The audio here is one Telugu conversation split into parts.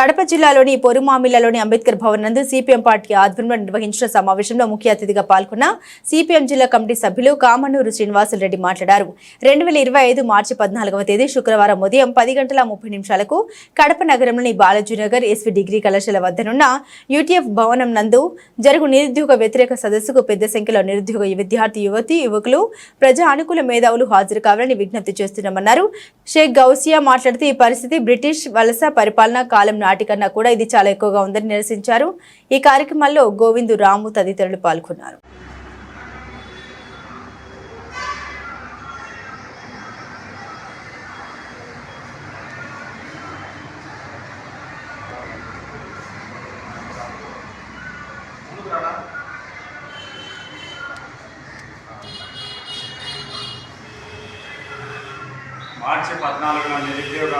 కడప జిల్లాలోని పొరుమామిళ్ళలోని అంబేద్కర్ భవన్ నందు సిపిఎం పార్టీ ఆధ్వర్యంలో నిర్వహించిన సమావేశంలో ముఖ్య అతిథిగా పాల్గొన్న సిపిఎం జిల్లా కమిటీ సభ్యులు కామనూరు శ్రీనివాసులరెడ్డి మాట్లాడారు. రెండు వేల ఇరవై ఐదు మార్చి పద్నాలుగవ తేదీ శుక్రవారం ఉదయం పది గంటల ముప్పై నిమిషాలకు కడప నగరంలోని బాలాజీనగర్ ఎస్వి డిగ్రీ కళాశాల వద్దనున్న యూటీఎఫ్ భవనం నందు జరుగు నిరుద్యోగ వ్యతిరేక సదస్సుకు పెద్ద సంఖ్యలో నిరుద్యోగ విద్యార్థి యువతి యువకులు ప్రజా అనుకూల మేధావులు హాజరు కావాలని విజ్ఞప్తి చేస్తున్నామన్నారు. షేక్ గౌసియా మాట్లాడుతూ ఈ పరిస్థితి బ్రిటిష్ వలస పరిపాలనా కాలం నాటికన్నా కూడా ఇది చాలా ఎక్కువగా ఉందని నిరసించారు. ఈ కార్యక్రమాల్లో గోవిందు రాము తదితరులు పాల్గొన్నారు. మార్చి పద్నాలుగున నిరుద్యోగ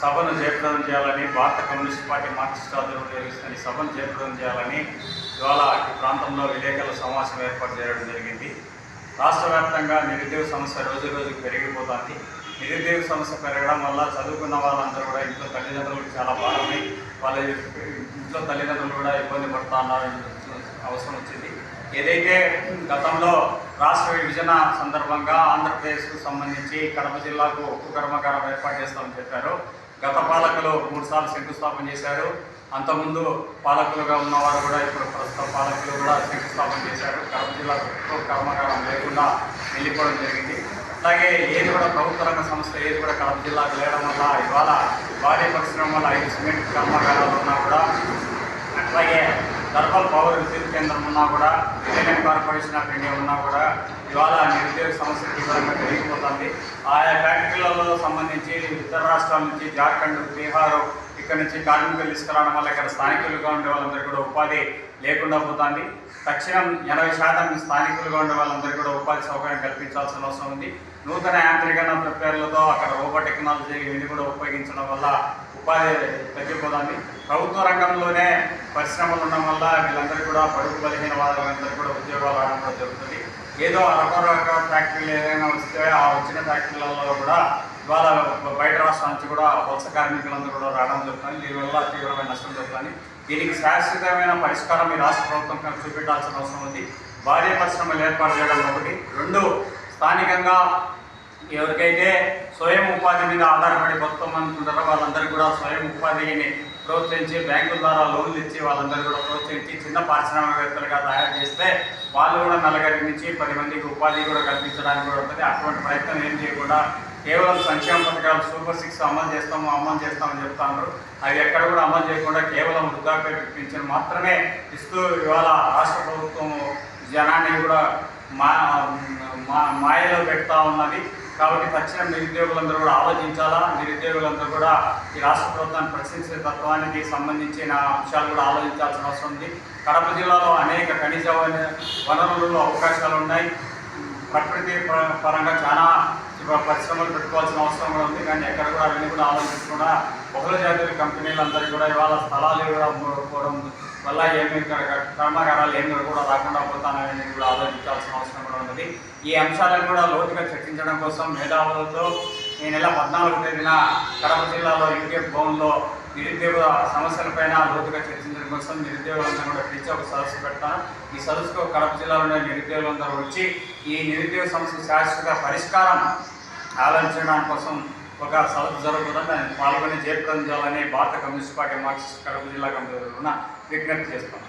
సభను జయప్రదం చేయాలని భారత కమ్యూనిస్ట్ పార్టీ మార్క్సిస్ట్ ఆధ్వర్యంలో నిర్వహిస్తున్న సభను జయప్రదం చేయాలని ఇవాళ ఈ ప్రాంతంలో విలేకరుల సమావేశం ఏర్పాటు చేయడం జరిగింది. రాష్ట్ర వ్యాప్తంగా నిరుద్యోగ సమస్య రోజు రోజుకు పెరిగిపోతుంది. నిరుద్యోగ సమస్య పెరగడం వల్ల చదువుకున్న వాళ్ళందరూ కూడా ఇంట్లో తల్లిదండ్రులకు చాలా బాగున్నాయి. వాళ్ళ ఇంట్లో తల్లిదండ్రులు కూడా ఇబ్బంది పడుతూ ఉన్నారని అవసరం వచ్చింది. ఏదైతే గతంలో రాష్ట్ర విభజన సందర్భంగా ఆంధ్రప్రదేశ్కు సంబంధించి కడప జిల్లాకు ఉక్కు కర్మకారం ఏర్పాటు చేస్తామని చెప్పారు. గత పాలకులు మూడుసార్లు శంకుస్థాపన చేశారు. అంతకుముందు పాలకులుగా ఉన్నవారు కూడా ఇప్పుడు ప్రస్తుత పాలకులు కూడా శంకుస్థాపన చేశారు. కడప జిల్లా ఉక్కు కర్మాగారం లేకుండా వెళ్ళిపోవడం జరిగింది. అలాగే ఏది కూడా ప్రభుత్వ రంగ సంస్థ ఏది కూడా కడప జిల్లాకు లేవడం వల్ల ఇవాళ భారీ వల్ల ఐదు సిమెంట్ కర్మాగారాలు ఉన్నా కూడా అట్లాగే థర్మల్ పవర్ విద్యుత్ కేంద్రం ఉన్నా కూడా ఇండియన్ కార్పొరేషన్ ఆఫ్ ఇండియా ఉన్నా కూడా ఇవాళ నిరుద్యోగ సమస్య తీవ్రంగా పెరిగిపోతుంది ఆయా ఫ్యాక్టరీలలో సంబంధించి ఇతర రాష్ట్రాల నుంచి జార్ఖండ్ బీహార్ ఇక్కడ నుంచి కార్మికులు తీసుకురావడం వల్ల ఇక్కడ స్థానికులుగా ఉండే వాళ్ళందరికీ కూడా ఉపాధి లేకుండా పోతుంది. తక్షణం ఎనభై శాతం స్థానికులుగా ఉండే వాళ్ళందరికీ కూడా ఉపాధి సౌకర్యం కల్పించాల్సిన అవసరం ఉంది. నూతన యాంత్రీకరణ ప్రిపేర్లతో అక్కడ రోబో టెక్నాలజీ ఇవన్నీ కూడా ఉపయోగించడం వల్ల ఉపాధి తగ్గిపోతుంది. ప్రభుత్వ రంగంలోనే పరిశ్రమలు ఉండడం వల్ల వీళ్ళందరికీ కూడా పడుగు బలహీన వాళ్ళందరూ కూడా ఉద్యోగాలు రావడం జరుగుతుంది. ఏదో అరకొరక ఫ్యాక్టరీలు ఏదైనా వస్తే ఆ వచ్చిన ఫ్యాక్టరీలలో కూడా ఇవాళ బయట రాష్ట్రాల నుంచి కూడా వలస కార్మికులందరూ కూడా రావడం జరుగుతుంది. దీనివల్ల తీవ్రమైన నష్టం జరుగుతుంది. దీనికి శాశ్వతమైన పరిష్కారం ఈ రాష్ట్ర ప్రభుత్వం చూపెట్టాల్సిన అవసరం ఉంది. భారీ పరిశ్రమలు ఏర్పాటు చేయడం ఒకటి. రెండు స్థానికంగా ఎవరికైతే స్వయం ఉపాధి మీద ఆధారపడి బతుకమంటుంటారో వాళ్ళందరికీ కూడా స్వయం ఉపాధిని ప్రోత్సహించి బ్యాంకుల ద్వారా లోన్లు ఇచ్చి వాళ్ళందరూ కూడా ప్రోత్సహించి చిన్న పారిశ్రామికవేత్తలుగా తయారు చేస్తే వాళ్ళు కూడా నలుగురి నుంచి పది మందికి ఉపాధి కూడా కల్పించడానికి కూడా ఉంటుంది. అటువంటి ప్రయత్నం ఏం చేయకుండా కేవలం సంక్షేమ పథకాలు సూపర్ సిక్స్ అమలు చేస్తాము అమలు చేస్తామని చెప్తాను అవి ఎక్కడ కూడా అమలు చేయకుండా కేవలం వృద్ధాప్య పింఛన్ మాత్రమే ఇస్తూ ఇవాళ రాష్ట్ర ప్రభుత్వం జనాన్ని కూడా మా మా- మాయలో పెడతా ఉన్నది. కాబట్టి తక్షణం నిరుద్యోగులందరూ కూడా ఆలోచించాలా? నిరుద్యోగులందరూ కూడా ఈ రాష్ట్ర ప్రభుత్వాన్ని ప్రశ్నించే తత్వానికి సంబంధించిన అంశాలు కూడా ఆలోచించాల్సిన అవసరం ఉంది. కడప జిల్లాలో అనేక ఖనిజ వనరులలో అవకాశాలు ఉన్నాయి. ప్రకృతి పరంగా చాలా పరిశ్రమలు పెట్టుకోవాల్సిన అవసరం కూడా ఉంది. కానీ ఎక్కడ కూడా అవన్నీ కూడా ఆలోచించకుండా బహుళ జాతీయ కంపెనీలందరికీ కూడా ఇవాళ స్థలాలు కూడా పోవడం వల్ల ఏమి కర్మాగారాలు ఏమి కూడా రాకుండా పోతానని కూడా ఆలోచించాల్సిన అవసరం కూడా ఉన్నది. ఈ అంశాలను కూడా లోతుగా చర్చించడం కోసం మేధావులతో ఈ నెల పద్నాలుగు తేదీన కడప జిల్లాలో యూటీఎఫ్ భవన్లో నిరుద్యోగ సమస్యలపైన లోతుగా చర్చించడం కోసం నిరుద్యోగులందరూ కూడా పిలిచి ఒక సదస్సు పెడతాను. ఈ సదస్సుకు కడప జిల్లాలోనే నిరుద్యోగులందరూ వచ్చి ఈ నిరుద్యోగ సమస్య శాశ్వత పరిష్కారం ఆలోచించడానికి కోసం ఒక సదస్సు జరుగుతుందని దాన్ని పాల్గొని జయప్రదం చేయాలని భారత కమ్యూనిస్ట్ పార్టీ మార్క్సిస్ట్ కడప జిల్లా కమిటీ విజ్ఞప్తి చేస్తాం